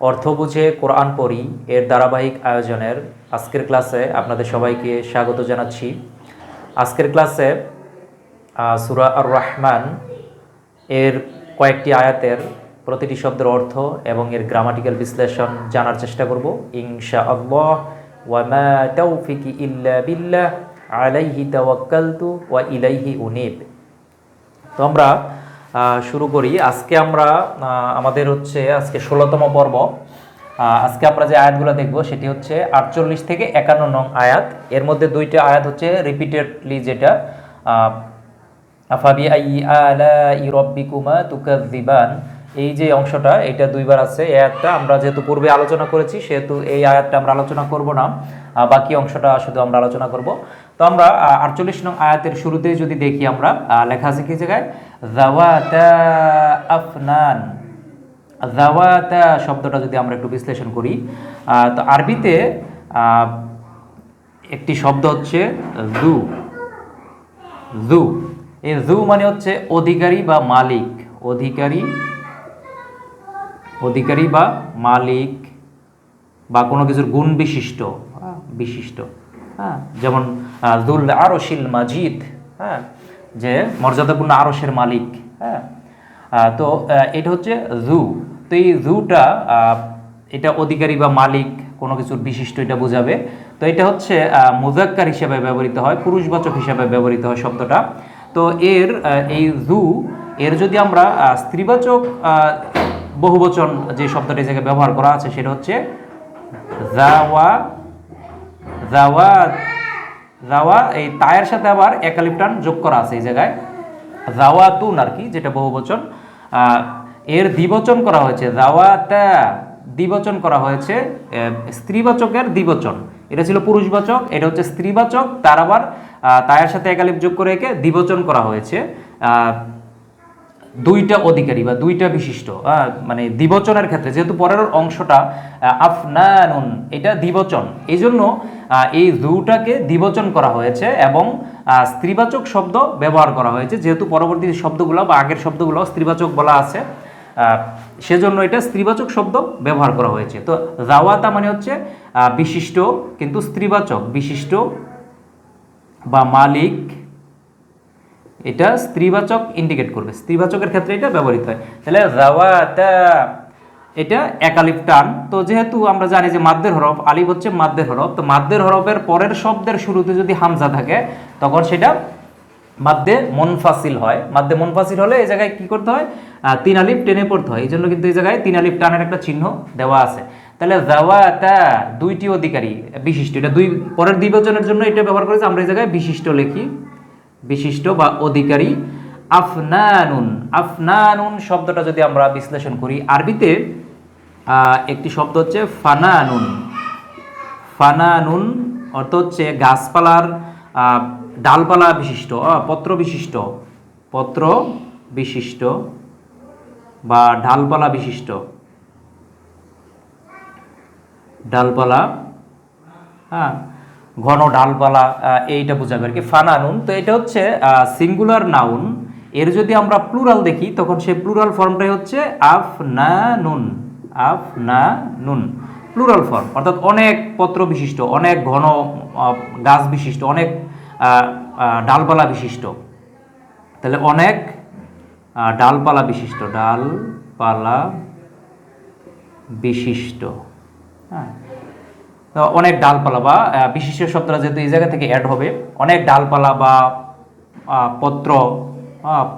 অর্থ বুঝে কোরআন পড়ি এর ধারাবাহিক আয়োজনের আজকের ক্লাসে আপনাদের সবাইকে স্বাগত জানাচ্ছি। আজকের ক্লাসে সূরা আর রহমান এর কয়েকটি আয়াতের প্রতিটি শব্দের অর্থ এবং এর গ্রামাটিক্যাল বিশ্লেষণ জানার চেষ্টা করব। ইনশা আল্লাহ ওয়ামা তৌফিকি ইল্লা বিল্লাহ, আলাইহি তাওয়াক্কালতু ওয়া ইলাইহি উনিব। তো আমরা শুরু করি। আজকে আমরা আমাদের হচ্ছে আজকে ষোলোতম পর্ব। আজকে আমরা যে আয়াতগুলো দেখব, সেটি হচ্ছে আটচল্লিশ থেকে একান্ন নং আয়াত। এর মধ্যে দুইটা আয়াত হচ্ছে রিপিটেডলি যেটা আফাবি আই আলা রব্বিকুমা তুকাযিবান। এই যে অংশটা, এটা দুইবার আছে। এই আয়াতটা আমরা যেহেতু পূর্বে আলোচনা করেছি, সেহেতু এই আয়াতটা আমরা আলোচনা করব না। বাকি অংশটা শুধু আমরা আলোচনা করব। তো আমরা আটচল্লিশ নং আয়াতের শুরুতেই যদি দেখি আমরা লেখা আছে কি জায়গায়? জাওয়াতা আফনান জাওয়াতা শব্দটা যদি আমরা একটু বিশ্লেষণ করি তো আরবিতে একটি শব্দ হচ্ছে জু জু এই জু মানে হচ্ছে অধিকারী বা মালিক। অধিকারী অধিকারী বা মালিক বা কোনো কিছুর গুণ বিশিষ্ট। বিশিষ্ট। হ্যাঁ যেমন জুল আরশিল মাজিদ। হ্যাঁ যে মর্যাদাপূর্ণ আরশের মালিক হ্যাঁ? তো এটা হচ্ছে জু। তো এই জুটা এটা অধিকারী বা মালিক, কোনো কিছুর বিশিষ্ট, এটা বোঝাবে। তো এটা হচ্ছে মুজাক্কার হিসেবে ব্যবহৃত হয়, পুরুষবাচক হিসাবে ব্যবহৃত হয় শব্দটা। তো এর এই জু, এর যদি আমরা স্ত্রীবাচক বহুবচন যে শব্দটা জায়গায় ব্যবহার করা আছে, সেটা হচ্ছে জাওয়া জাওয়া জাওয়া এই তায়ের সাথে আবার একালিপটান যোগ করা আছে এই জায়গায়। জাওয়াতুন আর কি যেটা বহুবচন আহ, এর দ্বিবচন করা হয়েছে। জাওয়াতা দ্বিবচন করা হয়েছে স্ত্রীবাচকের দ্বিবচন। এটা ছিল পুরুষবাচক এটা হচ্ছে স্ত্রীবাচক তার আবার তায়ের সাথে একালিপ যোগ করে একে দ্বিবচন করা হয়েছে। দুইটা অধিকারী বা দুইটা বিশিষ্ট মানে দ্বিবচনের ক্ষেত্রে যেহেতু পরের অংশটা আফনানুন এটা দ্বিবচন। এই জন্য এই জুটাকে দ্বিবচন করা হয়েছে এবং স্ত্রীবাচক শব্দ ব্যবহার করা হয়েছে। যেহেতু পরবর্তী শব্দগুলো বা আগের শব্দগুলো স্ত্রীবাচক বলা আছে সেজন্য এটা স্ত্রীবাচক শব্দ ব্যবহার করা হয়েছে। তো জাওয়াতা মানে হচ্ছে বিশিষ্ট কিন্তু স্ত্রীবাচক। বিশিষ্ট বা মালিক, এটা স্ত্রীবাচক ইন্ডিকেট করবে। স্ত্রীবাচকের ক্ষেত্রে এটা ব্যবহৃত হয়। তাহলে জাওয়াতা এটা একালিফ টান তো যেহেতু আমরা জানি যে মাদ্দের হরফ, আলিফ হচ্ছে মাদ্দের হরফ, তো মাদ্দের হরফের পরের শব্দের শুরুতে যদি হামজা থাকে, তখন সেটা মাদ্দে মনফাসিল হয়। মাদ্দে মনফাসিল হলে এই জায়গায় কি করতে হয়? তিন আলিফ টেনে পড়তে হয়। এই জন্য কিন্তু এই জায়গায় তিন আলিফ টানের একটা চিহ্ন দেওয়া আছে। তাহলে জাওয়াতা দুইটি অধিকারী বিশিষ্ট, এটা দুই পরের দ্বিবচনের জন্য এটা ব্যবহার করেছে। আমরা এই জায়গায় বিশিষ্ট লিখি। বিশিষ্ট বা অধিকারী আফনানুন। আফনানুন শব্দটা যদি আমরা বিশ্লেষণ করি, আরবিতে একটি শব্দ হচ্ছে ফানানুন। ফানানুন অর্থ হচ্ছে গাছপালার ডালপালা বিশিষ্ট পত্র বিশিষ্ট। পত্র বিশিষ্ট বা ঢালপালা বিশিষ্ট। ডালপালা হ্যাঁ ঘন ডালপালা এইটা বোঝাবে আর কি, ফানানুন। তো এটা হচ্ছে সিঙ্গুলার নাউন। এর যদি আমরা প্লুরাল দেখি, তখন সেই প্লুরাল ফর্মটাই হচ্ছে আফ না নুন আফ, না, নুন। প্লুরাল ফর্ম অর্থাৎ অনেক পত্র বিশিষ্ট, অনেক ঘন গাছ বিশিষ্ট, অনেক ডালপালা বিশিষ্ট। তাহলে অনেক ডালপালা বিশিষ্ট ডালপালা বিশিষ্ট। হ্যাঁ। অনেক ডালপালা বা বিশিষ্ট শব্দটা যেহেতু এই জায়গা থেকে অ্যাড হবে, অনেক ডালপালা বা পত্র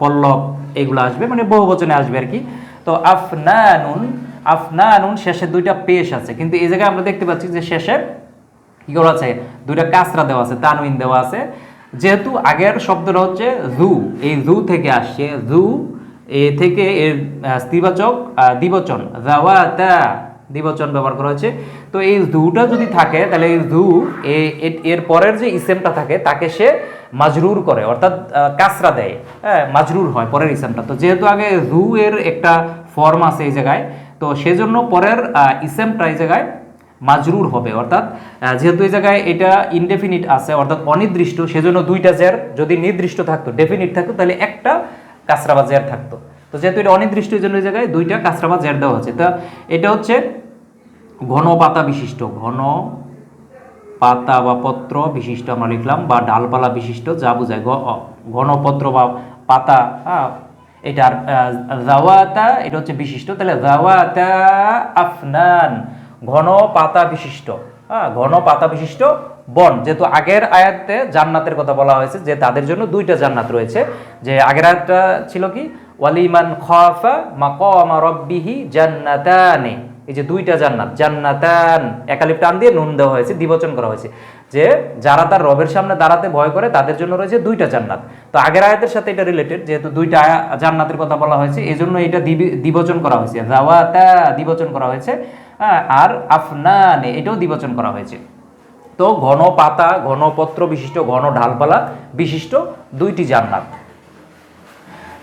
পল্লব, এগুলো আসবে মানে বহু বচনে আসবে আর কি। তো আফনানুন আফনানুন শেষে দুইটা পেশ আছে। কিন্তু এই জায়গায় আমরা দেখতে পাচ্ছি যে শেষে কি করা আছে? দুইটা কাসরা দেওয়া আছে, তানউইন দেওয়া আছে। যেহেতু আগের শব্দটা হচ্ছে জু, এই জু থেকে আসছে, জু, এ থেকে এর স্ত্রীবাচক দ্বিবচন জাওয়াতা দ্বিবচন ব্যবহার করা হয়েছে। তো এই জুটা যদি থাকে, তাহলে এই এ- এর পরের যে ইসেমটা থাকে, তাকে সে মাজরুর করে, অর্থাৎ কাসরা দেয়। হ্যাঁ মাজরুর হয় পরের ইসেমটা। তো যেহেতু আগে জু এর একটা ফর্ম আছে এই জায়গায় তো সেজন্য পরের ইসেমটা এই জায়গায় মাজরুর হবে। অর্থাৎ যেহেতু এই জায়গায় এটা ইনডেফিনিট আছে অর্থাৎ অনির্দিষ্ট সেজন্য দুইটা জের যদি নির্দিষ্ট থাকতো ডেফিনিট থাকতো তাহলে একটা কাসরা বা জের থাকতো। তো যেহেতু এটা অনির্দিষ্ট এই জন্য এই জায়গায় দুইটা কাসরা বা জের দেওয়া হচ্ছে তা এটা হচ্ছে ঘন পাতা বিশিষ্ট ঘন পাতা বা পত্র বিশিষ্ট আমরা লিখলাম বা ডালপালা বিশিষ্ট যা বোঝায় অ, ঘনপত্র বা পাতা হ্যাঁ এটার জাওয়াতা এটা হচ্ছে বিশিষ্ট। তাহলে জাওয়াতা আফনান, ঘন পাতা বিশিষ্ট। হ্যাঁ ঘন পাতা বিশিষ্ট বন। যেহেতু আগের আয়াতে জান্নাতের কথা বলা হয়েছে, যে তাদের জন্য দুইটা জান্নাত রয়েছে। যে আগের আয়াতটা ছিল কি? ওয়ালিমান খাফা মাকামা রব্বিহি জান্নাতানে। এই যে দুইটা জান্নাত জান্নাতান একালিপ টান দিয়ে নুন দেওয়া হয়েছে দ্বিবচন করা হয়েছে। যে যারা তার রবের সামনে দাঁড়াতে ভয় করে তাদের জন্য রয়েছে দুইটা জান্নাত। তো আগের আয়াতের সাথে এটা রিলেটেড যেহেতু দুইটা জান্নাতের কথা বলা হয়েছে এই জন্য এটা দিবি- দ্বিবচন করা হয়েছে। জাওয়াতা দ্বিবচন করা হয়েছে হ্যাঁ, আর আফনানে এটাও দ্বিবচন করা হয়েছে। তো ঘন পাতা ঘন পত্র বিশিষ্ট ঘন ঢালপালা বিশিষ্ট দুইটি জান্নাত।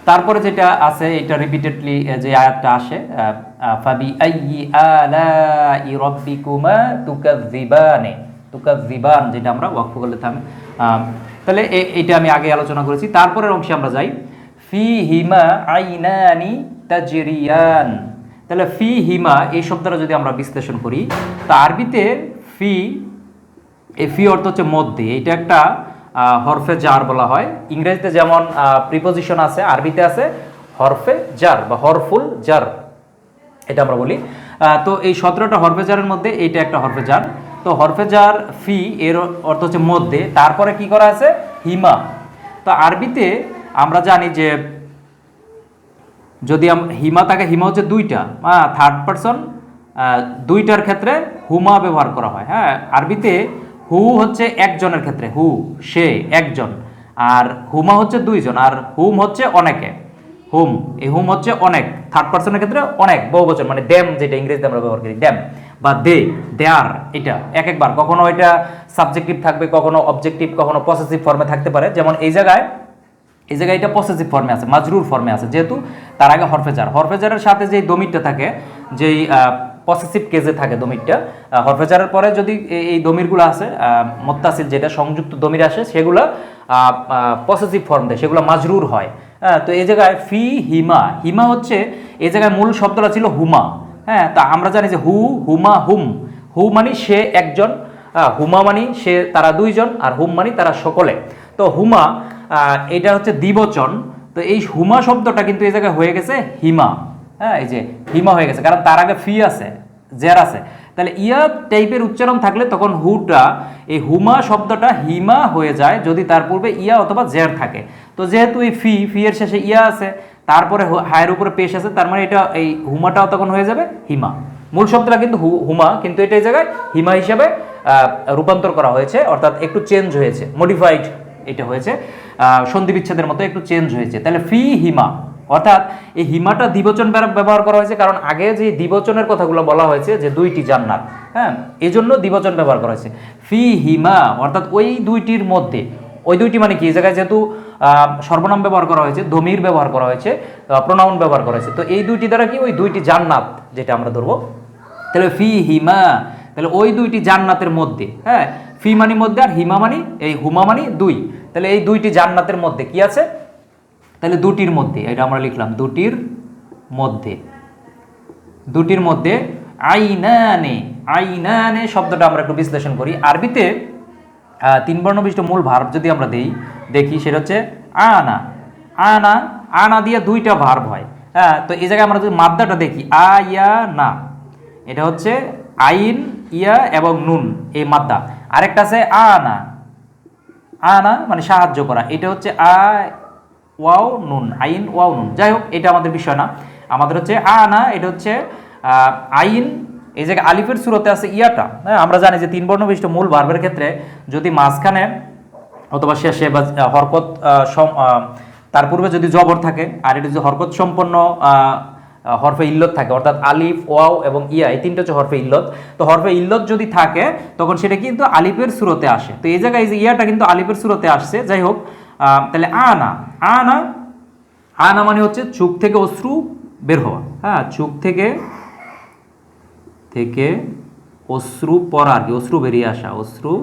তারপরে যেটা আছে, এটা রিপিটেডলি যে আয়াতটা আসে ফাবি আইয়ি আলাই রাব্বিকুমা তুকাযিবানে তুকাযিবান যেটা আমরা ওয়াকফ করলে থামে। তাহলে এটা আমি আগে আলোচনা করেছি। তারপরের অংশে আমরা যাই। ফি হিমা আইনানি তাজরিয়ান। তাহলে ফি হিমা এই শব্দটা যদি আমরা বিশ্লেষণ করি, তা আরবিতে ফি এই ফি অর্থ হচ্ছে মধ্যে। এটা একটা হরফে জার বলা হয়। ইংরেজিতে যেমন প্রিপোজিশন আছে, আরবিতে আছে হরফে জার বা হরফুল জার এটা আমরা বলি। তো এই সতেরোটা হরফে জারের মধ্যে এইটা একটা হরফে জার তো হরফে জার ফি এর অর্থ হচ্ছে মধ্যে। তারপরে কি করা আছে? হিমা। তো আরবিতে আমরা জানি যে, যদি হিমা থাকে, হিমা হচ্ছে দুইটা। হ্যাঁ থার্ড পারসন দুইটার ক্ষেত্রে হুমা ব্যবহার করা হয়। হ্যাঁ আরবিতে হু হচ্ছে একজনের ক্ষেত্রে, হু, সে, একজন। আর হুমা হচ্ছে দুইজন, আর হুম হচ্ছে অনেকে। হুম, এই হুম হচ্ছে অনেক। থার্ড পার্সনের ক্ষেত্রে অনেক, বহু বচন মানে ড্যাম যেটা ইংরেজিতে আমরা ব্যবহার করি ড্যাম বা দে, দেয়ার, এটা এক একবার। কখনো এটা সাবজেক্টিভ থাকবে, কখনো অবজেক্টিভ কখনো পসেসিভ ফর্মে থাকতে পারে। যেমন এই জায়গায় এই জায়গায় এটা পসেসিভ ফর্মে আছে, মাজরুর ফর্মে আছে, যেহেতু তার আগে হরফেজার। হরফেজারের সাথে যে দমিরটা থাকে, যেই পসেসিভ কেজে থাকে দমিরটা হরফেজারের পরে যদি এই- দমিরগুলো আছে মোত্তাসিল যেটা সংযুক্ত দমির আসে, সেগুলো পসেসিভ ফর্ম দেয়, সেগুলো মাজরুর হয়। হ্যাঁ তো এই জায়গায় ফি হিমা হিমা হচ্ছে, এই জায়গায় মূল শব্দটা ছিল হুমা। হ্যাঁ তা আমরা জানি যে হু, হুমা, হুম। হু মানে সে একজন হুমা মানি সে তারা দুইজন, আর হুম মানি তারা সকলে। তো হুমা এটা হচ্ছে দ্বিবচন। তো এই হুমা শব্দটা কিন্তু এই জায়গায় হয়ে গেছে হিমা। হ্যাঁ এই যে হিমা হয়ে গেছে, কারণ তার আগে ফি আছে, জের আছে। তাহলে ইয়া টাইপের উচ্চারণ থাকলে তখন হুটা, এই হুমা শব্দটা হিমা হয়ে যায় যদি তার পূর্বে ইয়া অথবা জের থাকে। তো যেহেতু এই ফি ফি এর শেষে ইয়া আছে, তারপরে হায়ের উপরে পেশ আছে, তার মানে এটা এই হুমাটাও তখন হয়ে যাবে হিমা। মূল শব্দটা কিন্তু হুমা, কিন্তু এটা এই জায়গায় হিমা হিসাবে রূপান্তর করা হয়েছে, অর্থাৎ একটু চেঞ্জ হয়েছে মডিফাইড এটা হয়েছে সন্ধি বিচ্ছেদের মতো একটু চেঞ্জ হয়েছে। তাহলে ফি হিমা। অর্থাৎ এই হিমাটা দ্বিবচন ব্যবহার করা হয়েছে, কারণ আগে যে দ্বিবচনের কথাগুলো বলা হয়েছে যে দুইটি জান্নাত হ্যাঁ এই জন্য দ্বিবচন ব্যবহার করা হয়েছে। ফি হিমা, অর্থাৎ ওই দুইটির মধ্যে, ওই দুইটি মানে কি? জায়গায় যেহেতু সর্বনাম ব্যবহার করা হয়েছে, ধমির ব্যবহার করা হয়েছে প্রোনাউন ব্যবহার করা হয়েছে। তো এই দুইটি দ্বারা কি? ওই দুইটি জান্নাত যেটা আমরা ধরবো। তাহলে ফি হিমা, তাহলে ওই দুইটি জান্নাতের মধ্যে হ্যাঁ ফি মানি মধ্যে আর হিমা মানি, এই হুমা মানি দুই। তাহলে এই দুইটি জান্নাতের মধ্যে কি আছে? তাহলে দুটির মধ্যে, এটা আমরা লিখলাম, দুটির মধ্যে। দুটির মধ্যে আইনানে আইনানে শব্দটা আমরা একটু বিশ্লেষণ করি। আরবিতে তিন বর্ণ বিশিষ্ট মূল ভার্ব যদি আমরা দেই, দেখি সেটা হচ্ছে আনা। আনা আনা দিয়ে দুইটা ভার্ব হয়। হ্যাঁ তো এই জায়গায় আমরা যদি মাদ্দাটা দেখি আ ইয়া না এটা হচ্ছে আইন, ইয়া এবং নুন, এই মাদ্দা আরেকটা আছে আনা। আনা মানে সাহায্য করা। এটা হচ্ছে আ ওয়াও নুন, আইন ওয়াও নুন। যাই হোক, এটা আমাদের বিষয় না। আমাদের হচ্ছে আনা এটা হচ্ছে আইন। এই জায়গায় আলিফের সুরতে আছে ইয়াটা হ্যাঁ আমরা জানি যে তিন বর্ণ বিশিষ্ট মূল ভার্বের ক্ষেত্রে যদি মাঝখানে অথবা শেষে বা হরকত তার পূর্বে যদি জবর থাকে, আর এটা যদি হরকত সম্পন্ন হরফে ইল্লত থাকে, অর্থাৎ আলিফ, ওয়াও এবং ইয়া, এই তিনটা হচ্ছে হরফে ইল্লত। তো হরফে ইল্লত যদি থাকে, তখন সেটা কিন্তু আলিফের সুরতে আসে। তো এই জায়গায় যে ইয়াটা কিন্তু আলিফের সুরতে আসছে। যাই হোক তাহলে আনা আনা আনা মানে হচ্ছে চোখ থেকে অশ্রু বের হওয়া। হ্যাঁ চোখ থেকে থেকে অশ্রু পড়া আর কি, অশ্রু বেরিয়ে আসা, অশ্রু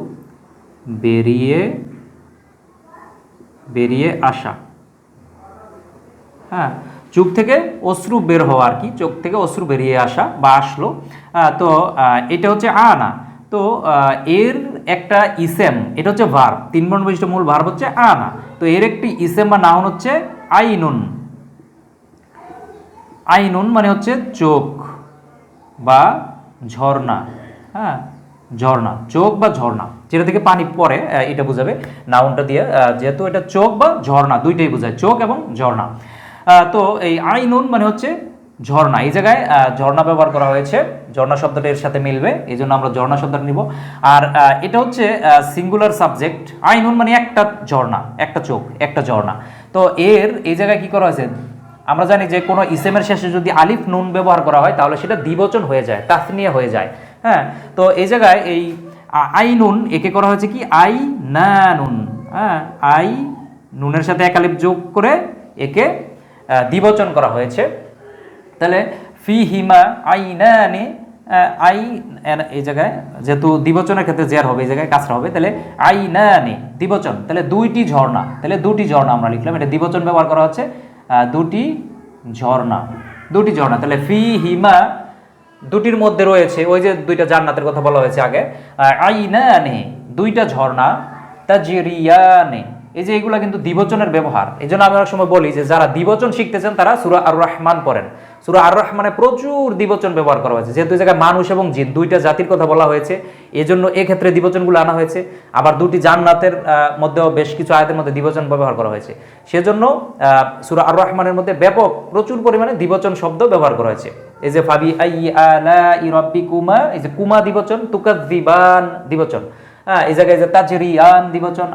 বেরিয়ে বেরিয়ে আসা। হ্যাঁ চোখ থেকে অশ্রু বের হওয়া আর কি চোখ থেকে অশ্রু বেরিয়ে আসা বা আসলো। তো এটা হচ্ছে আনা। তো এর একটা ইসেম, এটা হচ্ছে ভার তিন বর্ণ বিশিষ্ট মূল ভার্ব হচ্ছে আনা, তো এর একটি ইসেম বা নাউন হচ্ছে আইনুন। আইনুন মানে হচ্ছে চোখ বা ঝর্ণা হ্যাঁ ঝর্ণা, চোখ বা ঝর্ণা, যেটা থেকে পানি পড়ে এটা বোঝাবে নাউনটা দিয়ে যেহেতু এটা চোখ বা ঝর্ণা, দুইটাই বোঝায়, চোখ এবং ঝর্ণা। তো এই আইনুন মানে হচ্ছে ঝর্ণা। এই জায়গায় ঝর্ণা ব্যবহার করা হয়েছে। ঝর্ণা শব্দটা এর সাথে মিলবে এই জন্য আমরা ঝর্ণা শব্দটা নিব। আর এটা হচ্ছে সিঙ্গুলার সাবজেক্ট আইনুন মানে একটা ঝর্ণা, একটা চোখ, একটা ঝর্ণা। তো এর, এই জায়গায় কি করা হয়েছে? আমরা জানি যে কোনো ইসেমের শেষে যদি আলিফ নুন ব্যবহার করা হয়, তাহলে সেটা দ্বিবচন হয়ে যায়, তাসনিয়া হয়ে যায়। হ্যাঁ? তো এই জায়গায় এই আই নুন একে করা হয়েছে কি? আই না নুন। হ্যাঁ? আই নুনের সাথে এক আলিফ যোগ করে একে দ্বিবচন করা হয়েছে। তাহলে ফি হিমা আই না নে আই এই জায়গায় যেহেতু দ্বিবচনের ক্ষেত্রে জের হবে, এই জায়গায় কাজটা হবে, তাহলে আই না নে দ্বিবচন, তাহলে দুইটি ঝর্ণা, তাহলে দুটি ঝর্ণা আমরা লিখলাম। এটা দ্বিবচন ব্যবহার করা হচ্ছে দুটি ঝর্ণা দুটি ঝর্ণা, তাহলে ফি হিমা দুটির মধ্যে রয়েছে, ওই যে দুইটা জান্নাতের কথা বলা হয়েছে আগে আইনানে, দুইটা ঝর্ণা, তাজিরিয়ানে, এই যে এগুলা কিন্তু দ্বিবচনের ব্যবহার। এই জন্য আমি অনেক সময় বলি যে যারা দ্বিবচন শিখতেছেন, তারা সুরা আর রহমান পড়েন। সুরা আর রহমানে প্রচুর দ্বিবচন ব্যবহার করা হয়েছে। যেহেতু জায়গায় মানুষ এবং জিন দুইটা জাতির কথা বলা হয়েছে এই জন্য এক্ষেত্রে দ্বিবচনগুলো আনা হয়েছে। আবার দুটি জান্নাতের মধ্যেও বেশ কিছু আয়াতের মধ্যে দ্বিবচন ব্যবহার করা হয়েছে। সেজন্য সুরা আর রহমানের মধ্যে ব্যাপক প্রচুর পরিমাণে দ্বিবচন শব্দ ব্যবহার করা হয়েছে। এই যে ফাবি আই আলা ইরাব্বি কুমা এই যে কুমা দ্বিবচন তুকাদ্দিবান দ্বিবচন। হ্যাঁ এই জায়গায় তাজরিয়ান দ্বিবচন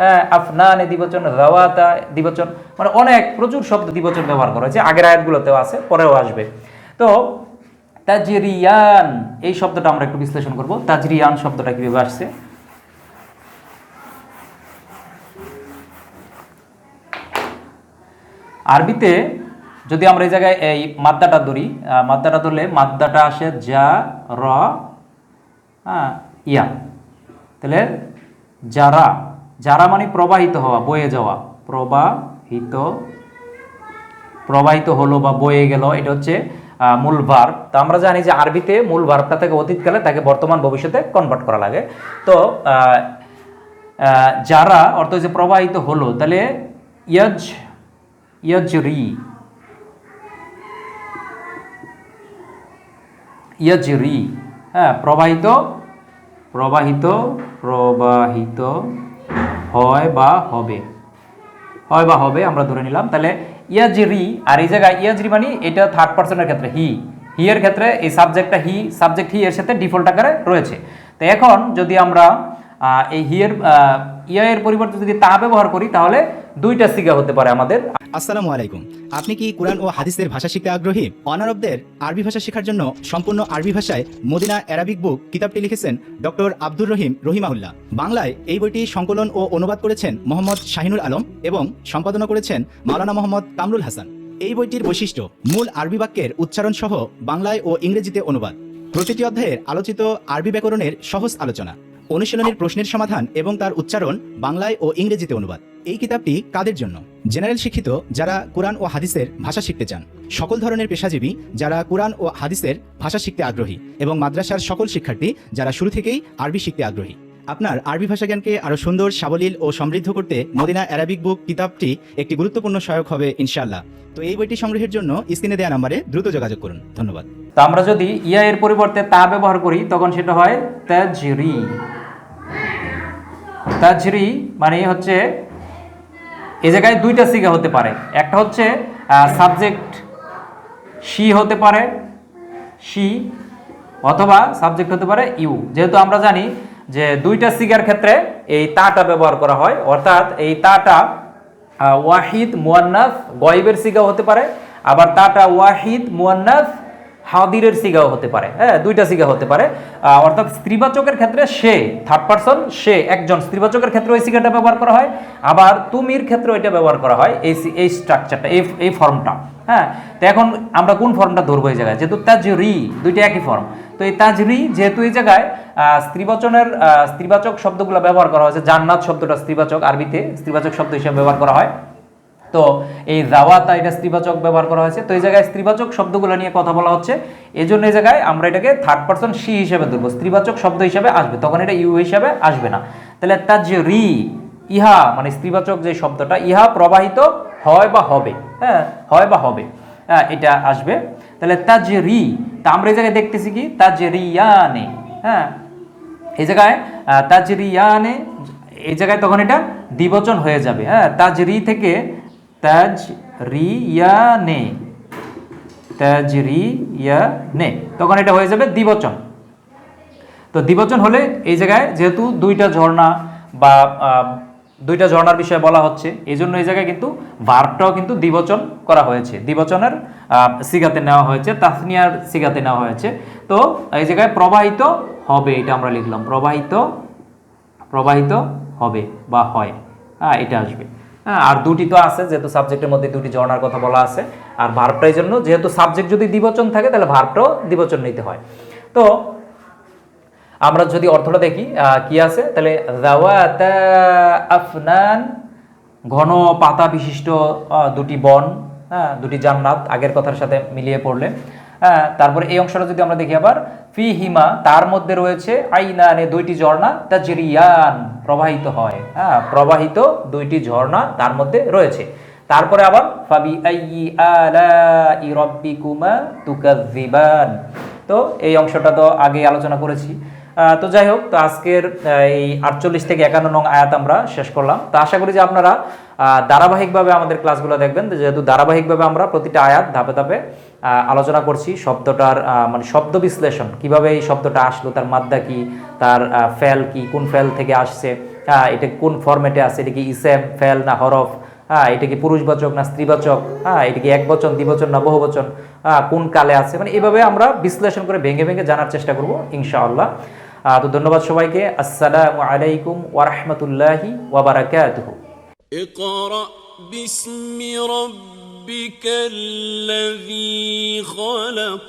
হ্যাঁ আফনানে দ্বিবচন, রাওয়াতা দ্বিবচন মানে অনেক প্রচুর শব্দ দ্বিবচন ব্যবহার করা হয়েছে। আগের আয়াতগুলোতেও আছে, পরেও আসবে। তো, তাজরিয়ান, এই শব্দটা আমরা একটু বিশ্লেষণ করব। তাজরিয়ান শব্দটা কীভাবে আসছে? আরবিতে যদি আমরা এই জায়গায় এই মাদ্দাটা ধরি মাদ্দাটা ধরলে মাদ্দাটা আসে যা, র হ্যাঁ ইয়া। তাহলে যারা যারা মানে প্রবাহিত হওয়া, বয়ে যাওয়া। প্রবাহিত প্রবাহিত হলো বা বয়ে গেল, এটা হচ্ছে মূল ভার্ব তো আমরা জানি যে আরবিতে মূল ভার্বটা থেকে অতীতকালে তাকে বর্তমান ভবিষ্যতে কনভার্ট করা লাগে। তো যারা অর্থ যে প্রবাহিত হলো, তাহলে ইয়াজ, ইয়াজরি ইয়াজরি। হ্যাঁ প্রবাহিত প্রবাহিত প্রবাহিত হয় বা হবে। হয় বা হবে, আমরা ধরে নিলাম। তাহলে ইয়াজরি, আর এই জায়গায় ইয়াজরি মানে এটা থার্ড পার্সনের ক্ষেত্রে হি হি এর ক্ষেত্রে এই সাবজেক্টটা হি সাবজেক্ট হি এর সাথে ডিফল্ট আকারে রয়েছে। তো এখন যদি আমরা এই হি এর ইয়া এর পরিবর্তে যদি তা ব্যবহার করি, তাহলে দুইটা সিগা হতে পারে আমাদের। আসসালামু আলাইকুম। আপনি কি কোরআন ও হাদিসের ভাষা শিখতে আগ্রহী? অনারবদের আরবি ভাষা শেখার জন্য সম্পূর্ণ আরবি ভাষায় মদিনা অ্যারাবিক বুক কিতাবটি লিখেছেন ডক্টর আব্দুর রহিম রহিমাহুল্লাহ। বাংলায় এই বইটি সংকলন ও অনুবাদ করেছেন মোহাম্মদ শাহিনুল আলম এবং সম্পাদনা করেছেন মাওলানা মোহাম্মদ কামরুল হাসান। এই বইটির বৈশিষ্ট্য, মূল আরবি বাক্যের উচ্চারণ সহ বাংলায় ও ইংরেজিতে অনুবাদ। প্রতিটি অধ্যায়ের আলোচিত আরবি ব্যাকরণের সহজ আলোচনা। অনুশীলনের প্রশ্নের সমাধান এবং তার উচ্চারণ বাংলায় ও ইংরেজিতে অনুবাদ। এই কিতাবটি কাদের জন্য? জেনারেল শিক্ষিত যারা কোরআন ও হাদিসের ভাষা শিখতে চান। সকল ধরনের পেশাজীবী যারা কোরআন ও হাদিসের ভাষা শিখতে আগ্রহী এবং মাদ্রাসার সকল শিক্ষার্থী যারা শুরু থেকেই আরবি শিখতে আগ্রহী। আপনার আরবি ভাষা জ্ঞানকে আরও সুন্দর, সাবলীল ও সমৃদ্ধ করতে মদিনা অ্যারাবিক বুক কিতাবটি একটি গুরুত্বপূর্ণ সহায়ক হবে ইনশাআল্লাহ। তো এই বইটি সংগ্রহের জন্য স্ক্রিনে দেওয়া নাম্বারে দ্রুত যোগাযোগ করুন। ধন্যবাদ। তো আমরা যদি ইয়া এর পরিবর্তে তা ব্যবহার করি, তখন সেটা হয় তাজরি। তাজরি মানে হচ্ছে এই জায়গায় দুইটা সিগা হতে পারে। একটা হচ্ছে সাবজেক্ট শি হতে পারে শি অথবা সাবজেক্ট হতে পারে ইউ যেহেতু আমরা জানি যে দুইটা সিগার ক্ষেত্রে এই তাটা ব্যবহার করা হয়, অর্থাৎ এই তাটা ওয়াহিদ মুয়ান্নাস গয়েবের সিগা হতে পারে, আবার তাটা ওয়াহিদ মুয়ান্নাস হাদিরের সিগাও হতে পারে হ্যাঁ দুইটা সিগা হতে পারে। অর্থাৎ স্ত্রীবাচকের ক্ষেত্রে সে থার্ড পারসন সে, একজন স্ত্রীবাচকের ক্ষেত্রে ওই সিগাটা ব্যবহার করা হয়, আবার তুমির ক্ষেত্রে এটা ব্যবহার করা হয় এই এই স্ট্রাকচারটা এই এই ফর্মটা হ্যাঁ। তো এখন আমরা কোন ফর্মটা ধরবো এই জায়গায়? যেহেতু তাজরি, দুইটা একই ফর্ম তো এই তাজরি যেহেতু এই জায়গায় স্ত্রীবাচনের স্ত্রীবাচক শব্দগুলো ব্যবহার করা হয়েছে, জান্নাত শব্দটা স্ত্রীবাচক, আরবিতে স্ত্রীবাচক শব্দ হিসেবে ব্যবহার করা হয়। তো এই জাওয়াতা এটা স্ত্রীবাচক ব্যবহার করা হয়েছে। তো এই জায়গায় স্ত্রীবাচক শব্দগুলো নিয়ে কথা বলা হচ্ছে। এই জন্য এই জায়গায় আমরা এটাকে থার্ড পার্সন সি হিসেবে ধরবো। স্ত্রীবাচক শব্দ হিসেবে আসবে, তখন এটা ইউ হিসাবে আসবে না। তাহলে তাজরি, ইহা মানে স্ত্রীবাচক যে শব্দটা, ইহা প্রবাহিত হয় বা হবে। হ্যাঁ হয় বা হবে। হ্যাঁ এটা আসবে। তাহলে তাজরি, তা আমরা এই জায়গায় দেখতেছি কি? তাজরিয়ানে। হ্যাঁ এই জায়গায় তার যে তাজরিয়ানে, এই জায়গায় তখন এটা দ্বিবচন হয়ে যাবে। হ্যাঁ তাজরি থেকে তাজ রিয়ানে তাজরিয়ানে। তখন এটা হয়ে যাবে দ্বিবচন। তো দ্বিবচন হলে এই জায়গায় যেহেতু দুইটা ঝর্ণা বা দুইটা ঝর্ণার বিষয়ে বলা হচ্ছে এই জন্য এই জায়গায় কিন্তু ভার্বটাও কিন্তু দ্বিবচন করা হয়েছে। দ্বিবচনের সিগাতে নেওয়া হয়েছে, তাসনিয়ার সিগাতে নেওয়া হয়েছে। তো এই জায়গায় প্রবাহিত হবে, এটা আমরা লিখলাম, প্রবাহিত প্রবাহিত হবে বা হয়। হ্যাঁ এটা আসবে। হ্যাঁ আর দুটি তো আছে, যেহেতু সাবজেক্টের মধ্যে দুটি ঝর্ণার কথা বলা আছে, আর ভার্বটার জন্য, যেহেতু সাবজেক্ট যদি দ্বিবচন থাকে, তাহলে ভার্বটাও দ্বিবচন নিতে হয়। তো, আমরা যদি অর্থটা দেখি কি আছে? তাহলে জাওয়াতা আফনান ঘন পাতা বিশিষ্ট দুটি বন হ্যাঁ দুটি জান্নাত, আগের কথার সাথে মিলিয়ে পড়লে। হ্যাঁ তারপরে এই অংশটা যদি আমরা দেখি আবার ফি হিমা তার মধ্যে রয়েছে আইনানে দুইটি ঝর্ণা তা জিরিয়ান প্রবাহিত হয়। হ্যাঁ প্রবাহিত দুইটি ঝর্ণা তার মধ্যে রয়েছে। তারপরে আবার ফাবি আইয়ি আলা ইরব্বিকুমা তুকাজ্জিবান তো এই অংশটা তো আগে আলোচনা করেছি। তো যাই হোক, তো আজকের এই আটচল্লিশ থেকে একান্ন নং আয়াত আমরা শেষ করলাম। তো আশা করি যে আপনারা ধারাবাহিকভাবে আমাদের ক্লাসগুলো দেখবেন। যেহেতু ধারাবাহিকভাবে আমরা প্রতিটা আয়াত ধাপে ধাপে আলোচনা করছি, শব্দটার মানে শব্দ বিশ্লেষণ, কীভাবে এই শব্দটা আসলো, তার মাদ্দা কি, তার ফেল কি, কোন ফেল থেকে আসছে হ্যাঁ এটা কোন ফরম্যাটে আছে, এটা কি ইসেম, ফেল না হরফ হ্যাঁ এটা কি পুরুষবাচক না স্ত্রীবাচক হ্যাঁ এটা কি এক বচন দ্বিবচন না বহুবচন হ্যাঁ কোন কালে আছে মানে এভাবে আমরা বিশ্লেষণ করে ভেঙে ভেঙে জানার চেষ্টা করব, ইনশাআল্লাহ। তো ধন্যবাদ সবাইকে আসসালামু আলাইকুম ওয়ারহমতুল্লাহি ওয়াবারাকাতুহু اقرأ باسم ربك الذي خلق